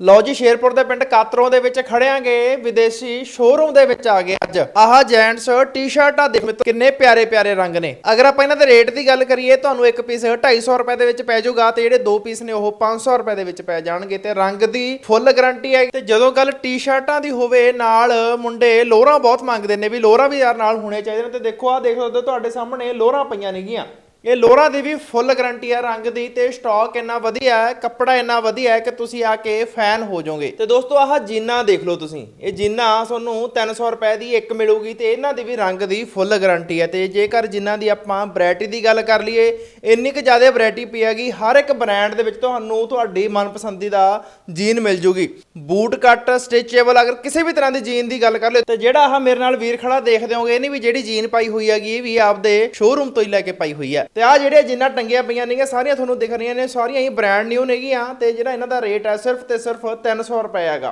ਲਓ ਜੀ, ਸ਼ੇਰਪੁਰ ਦੇ ਪਿੰਡ ਕਾਤਰੋਂ ਦੇ ਵਿੱਚ ਖੜਿਆਂਗੇ। ਵਿਦੇਸ਼ੀ ਸ਼ੋਰੂਮ ਦੇ ਵਿੱਚ ਆ ਗਏ ਅੱਜ। ਆਹ ਜੈਂਟਸ ਟੀ-ਸ਼ਰਟਾਂ ਦੇ ਮਿੱਤਰੋ, ਕਿੰਨੇ ਪਿਆਰੇ ਪਿਆਰੇ ਰੰਗ ਨੇ। ਅਗਰ ਆਪਾਂ ਇਹਨਾਂ ਦੇ ਰੇਟ ਦੀ ਗੱਲ ਕਰੀਏ, ਤੁਹਾਨੂੰ ਇੱਕ ਪੀਸ 250 ਰੁਪਏ ਦੇ ਵਿੱਚ ਪੈ ਜਾਊਗਾ ਤੇ ਜਿਹੜੇ ਦੋ ਪੀਸ ਨੇ, ਉਹ 500 ਰੁਪਏ ਦੇ ਵਿੱਚ ਪੈ ਜਾਣਗੇ ਤੇ ਰੰਗ ਦੀ ਫੁੱਲ ਗਾਰੰਟੀ ਹੈ ਤੇ ਜਦੋਂ ਗੱਲ ਟੀ-ਸ਼ਰਟਾਂ ਦੀ ਹੋਵੇ, ਨਾਲ ਮੁੰਡੇ ਲੋਅਰਾਂ ਬਹੁਤ ਮੰਗਦੇ ਨੇ ਵੀ ਲੋਹਰਾਂ ਵੀ ਯਾਰ ਨਾਲ ਹੋਣੇ ਚਾਹੀਦੇ ਨੇ। ਤੇ ਦੇਖੋ, ਆਹ ਦੇਖ ਸਕਦੇ ਹੋ, ਤੁਹਾਡੇ ਸਾਹਮਣੇ ਲੋਹਰਾਂ ਪਈਆਂ ਨੇਗੀਆਂ। ਇਹ ਲੋਰਾ ਦੀ ਵੀ ਫੁੱਲ ਗਰੰਟੀ ਹੈ, ਰੰਗ ਦੀ ਤੇ ਸਟਾਕ ਇੰਨਾ ਵਧੀਆ ਹੈ, ਕੱਪੜਾ ਇੰਨਾ ਵਧੀਆ ਹੈ ਕਿ ਤੁਸੀਂ ਆ ਕੇ ਫੈਨ ਹੋ ਜਾਓਗੇ। ਤੇ ਦੋਸਤੋ, ਆਹ ਜੀਨਾਂ ਦੇਖ ਲਓ ਤੁਸੀਂ। ਇਹ ਜੀਨਾਂ ਤੁਹਾਨੂੰ 300 ਰੁਪਏ ਦੀ ਇੱਕ ਮਿਲੂਗੀ ਤੇ ਇਹਨਾਂ ਦੀ ਵੀ ਰੰਗ ਦੀ ਫੁੱਲ ਗਰੰਟੀ ਹੈ। ਤੇ ਜੇਕਰ ਜਿਨ੍ਹਾਂ ਦੀ ਆਪਾਂ ਵੈਰਾਈਟੀ ਦੀ ਗੱਲ ਕਰ ਲਈਏ, ਇੰਨੀ ਕੁ ਜ਼ਿਆਦਾ ਵੈਰਾਈਟੀ ਪਈ ਹੈਗੀ, ਹਰ ਇੱਕ ਬ੍ਰਾਂਡ ਦੇ ਵਿੱਚ ਤੁਹਾਨੂੰ ਤੁਹਾਡੀ ਮਨਪਸੰਦੀ ਦਾ ਜੀਨ ਮਿਲ ਜੂਗੀ। ਬੂਟ ਕੱਟ ਸਟਿਚੇਬਲ ਅਗਰ ਕਿਸੇ ਵੀ ਤਰ੍ਹਾਂ ਦੀ ਜੀਨ ਦੀ ਗੱਲ ਕਰ ਲਓ ਤੇ ਜਿਹੜਾ ਆਹ ਮੇਰੇ ਨਾਲ ਵੀਰ ਖੜਾ ਦੇਖਦੇ ਹੋਗੇ ਇਹ ਨਹੀਂ ਵੀ ਜਿਹੜੀ ਜੀਨ ਪਾਈ ਹੋਈ ਹੈਗੀ, ਇਹ ਵੀ ਆਪਦੇ ਸ਼ੋਰੂਮ ਤੋਂ ਹੀ ਲੈ ਕੇ ਪਾਈ ਹੋਈ ਹੈ। ਤੇ ਆ ਜਿਹੜੇ ਜਿੰਨਾ ਟੰਗੀਆਂ ਪਈਆਂ ਨੇਗੀਆਂ, ਸਾਰੀਆਂ ਤੁਹਾਨੂੰ ਦਿਖ ਰਹੀਆਂ ਨੇ, ਸਾਰੀਆਂ ਹੀ ਬ੍ਰਾਂਡ ਨਿਊ ਨੇਗੀਆਂ ਤੇ ਜਿਹੜਾ ਇਹਨਾਂ ਦਾ ਰੇਟ ਹੈ ਸਿਰਫ ਤੇ ਸਿਰਫ 300 ਰੁਪਏ ਹੈਗਾ।